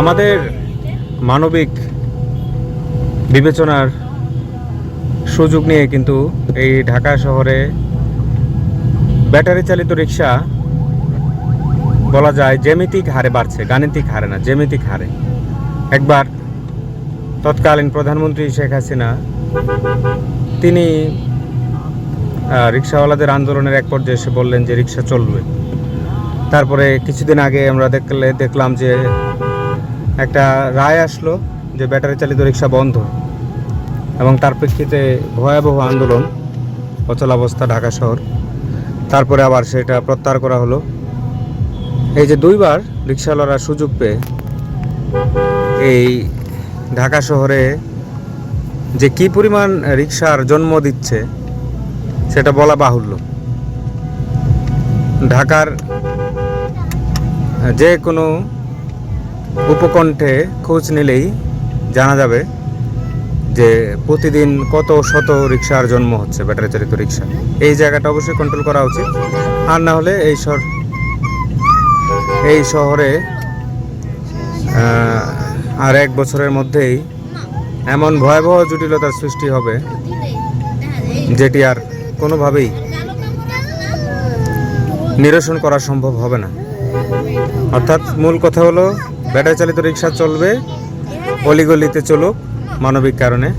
আমাদের মানবিক বিবেচনার সুযোগ নিয়ে কিন্তু এই ঢাকা শহরে ব্যাটারি চালিত রিক্সা বলা যায় জ্যামিতিক হারে বাড়ছে, গাণিতিক হারে না, জ্যামিতিক হারে। একবার তৎকালীন প্রধানমন্ত্রী শেখ হাসিনা, তিনি রিক্সাওয়ালাদের আন্দোলনের এক পর্যায়ে এসে বললেন যে রিক্সা চলবে। তারপরে কিছুদিন আগে আমরা দেখলে, দেখলাম যে একটা রায় আসলো যে ব্যাটারি চালিত রিক্সা বন্ধ। এবং তার প্রেক্ষিতে ভয়াবহ আন্দোলন অচলাবস্থা ঢাকা শহর। তারপরে আবার সেটা প্রত্যাহার করা হলো। এই যে দুইবার রিক্সাওয়ালারা সুযোগ পেয়ে এই ঢাকা শহরে যে কি পরিমাণ রিক্সার জন্ম দিচ্ছে, সেটা বলা বাহুল্য। ঢাকার যে কোনো উপকণ্ঠে খোঁজ নিলেই জানা যাবে যে প্রতিদিন কত শত রিক্সার জন্ম হচ্ছে, ব্যাটারি চালিত রিক্সা এই জায়গাটা অবশ্যই কন্ট্রোল করা উচিত। আর না হলে এই শহর, এই শহরে আর এক বছরের মধ্যেই এমন ভয়াবহ জটিলতার সৃষ্টি হবে যেটি আর কোনোভাবেই নিরসন করা সম্ভব হবে না। অর্থাৎ মূল কথা হলো ব্যাটারি চালিত রিক্সা চলবে, অলিগলিতে চলুক, মানবিক কারণে।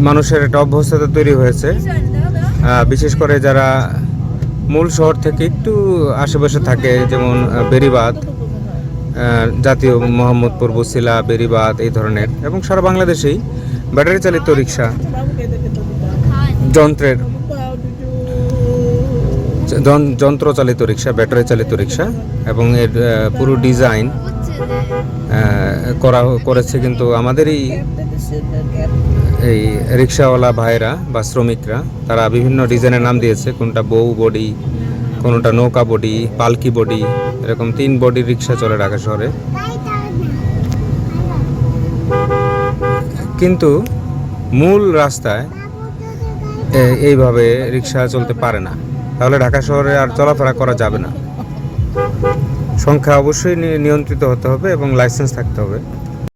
মানুষের একটা অভ্যস্ততা তৈরি হয়েছে। বিশেষ করে যারা মূল শহর থেকে একটু আশেপাশে থাকে, যেমন বেরিবাদ জাতীয় মোহাম্মদপুর, বসিলা, বেরিবাদ, এই ধরনের, এবং সারা বাংলাদেশেই ব্যাটারি চালিত রিক্সা যন্ত্রের যন- যন্ত্র চালিত রিক্সা ব্যাটারি চালিত রিক্সা এবং এর পুরো ডিজাইন করা করেছে কিন্তু আমাদেরই এই রিক্সাওয়ালা ভাইরা বা শ্রমিকরা, তারা বিভিন্ন ডিজাইনের নাম দিয়েছে, কোনটা বউ বডি, কোনটা নৌকা বডি, পালকি বডি, এরকম তিন বডি রিক্সা চলে ঢাকা শহরে। কিন্তু মূল রাস্তায় এইভাবে রিক্সা চলতে পারে না। তাহলে ঢাকা শহরে আর চলাফেরা করা যাবে না। সংখ্যা অবশ্যই নিয়ন্ত্রিত হতে হবে এবং লাইসেন্স থাকতে হবে।